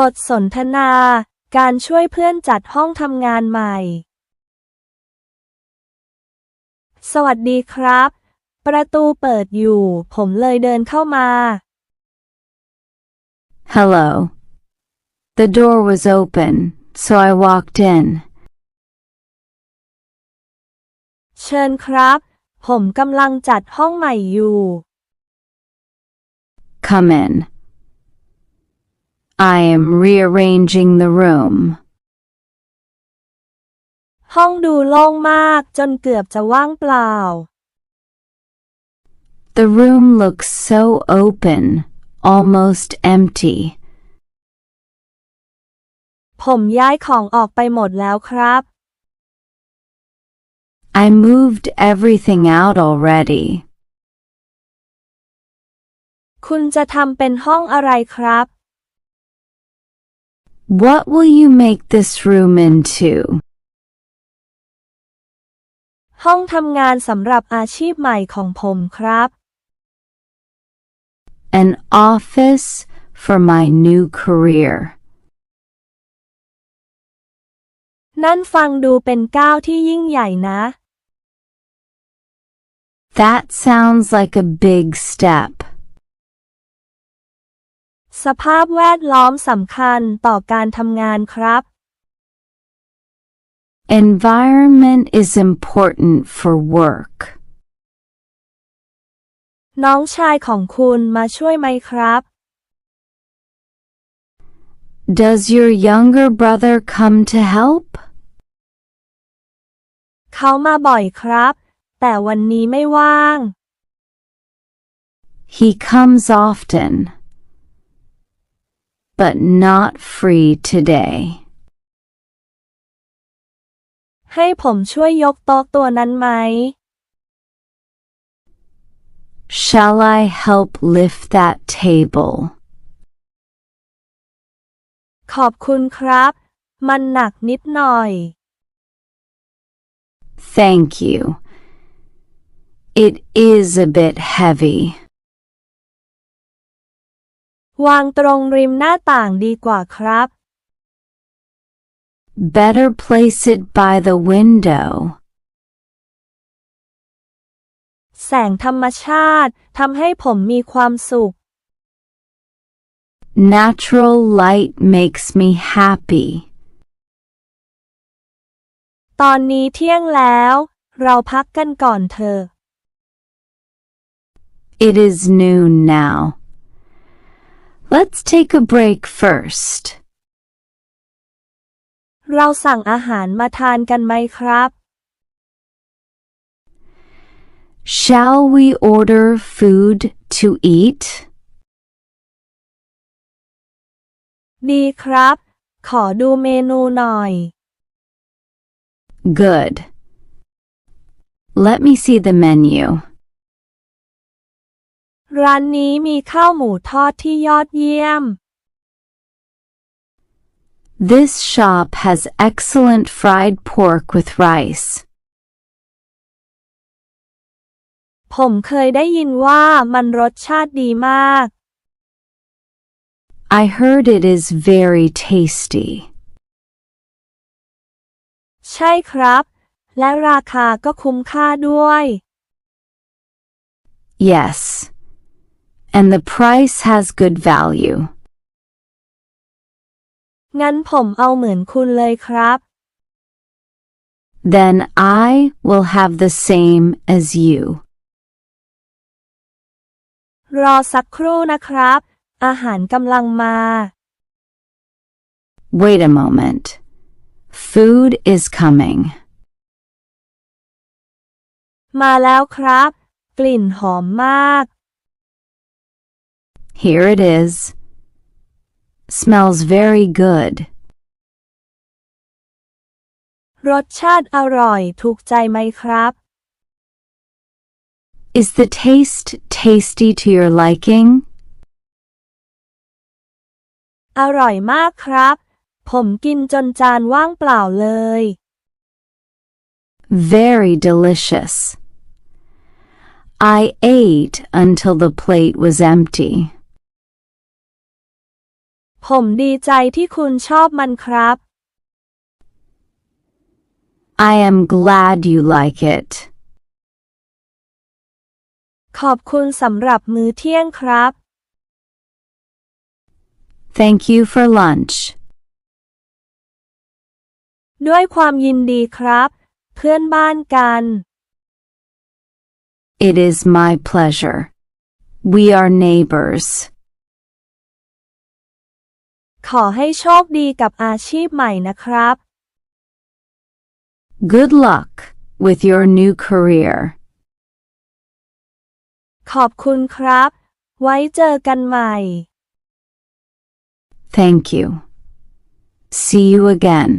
บทสนทนา การช่วยเพื่อนจัดห้องทำงานใหม่ สวัสดีครับ ประตูเปิดอยู่ ผมเลยเดินเข้ามา Hello. The door was open, so I walked in. เชิญครับ ผมกำลังจัดห้องใหม่อยู่ Come in. I am rearranging the room. ห้องดูโล่งมากจนเกือบจะว่างเปล่า The room looks so open, almost empty. ผมย้ายของออกไปหมดแล้วครับ I moved everything out already. คุณจะทำเป็นห้องอะไรครับ What will you make this room into? ห้องทำงานสำหรับอาชีพใหม่ของผมครับ An office for my new career. นั่นฟังดูเป็นก้าวที่ยิ่งใหญ่นะ That sounds like a big step. สภาพแวดล้อมสำคัญต่อการทำงานครับ Environment is important for work. น้องชายของคุณมาช่วยไหมครับ Does your younger brother come to help? เขามาบ่อยครับ แต่วันนี้ไม่ว่าง He comes often, but not free today. ให้ผมช่วยยกโต๊ะตัวนั้นไหม Shall I help lift that table? ขอบคุณครับ มันหนักนิดหน่อย Thank you. It is a bit heavy. วางตรงริมหน้าต่างดีกว่าครับ Better place it by the window. แสงธรรมชาติทำให้ผมมีความสุข Natural light makes me happy. ตอนนี้เที่ยงแล้ว เราพักกันก่อนเถอะ It is noon now. Let's take a break first. เราสั่งอาหารมาทานกันไหมครับ Shall we order food to eat? ดีครับ ขอดูเมนูหน่อย Good. Let me see the menu. ร้านนี้มีข้าวหมูทอดที่ยอดเยี่ยม This shop has excellent fried pork with rice. ผมเคยได้ยินว่ามันรสชาติดีมาก I heard it is very tasty. ใช่ครับ และราคาก็คุ้มค่าด้วย Yes. And the price has good value. งั้นผมเอาเหมือนคุณเลยครับ Then I will have the same as you. รอสักครู่นะครับ อาหารกำลังมา Wait a moment. Food is coming. มาแล้วครับ กลิ่นหอมมาก Here it is. Smells very good. รสชาติอร่อยถูกใจไหมครับ Is the taste tasty to your liking? อร่อยมากครับ ผมกินจนจานว่างเปล่าเลย Very delicious. I ate until the plate was empty. ผมดีใจที่คุณชอบมันครับ I am glad you like it. ขอบคุณสำหรับมื้อเที่ยงครับ Thank you for lunch. ด้วยความยินดีครับ เพื่อนบ้านกัน It is my pleasure. We are neighbors. ขอให้โชคดีกับอาชีพใหม่นะครับ Good luck with your new career. ขอบคุณครับ ไว้เจอกันใหม่ Thank you. See you again.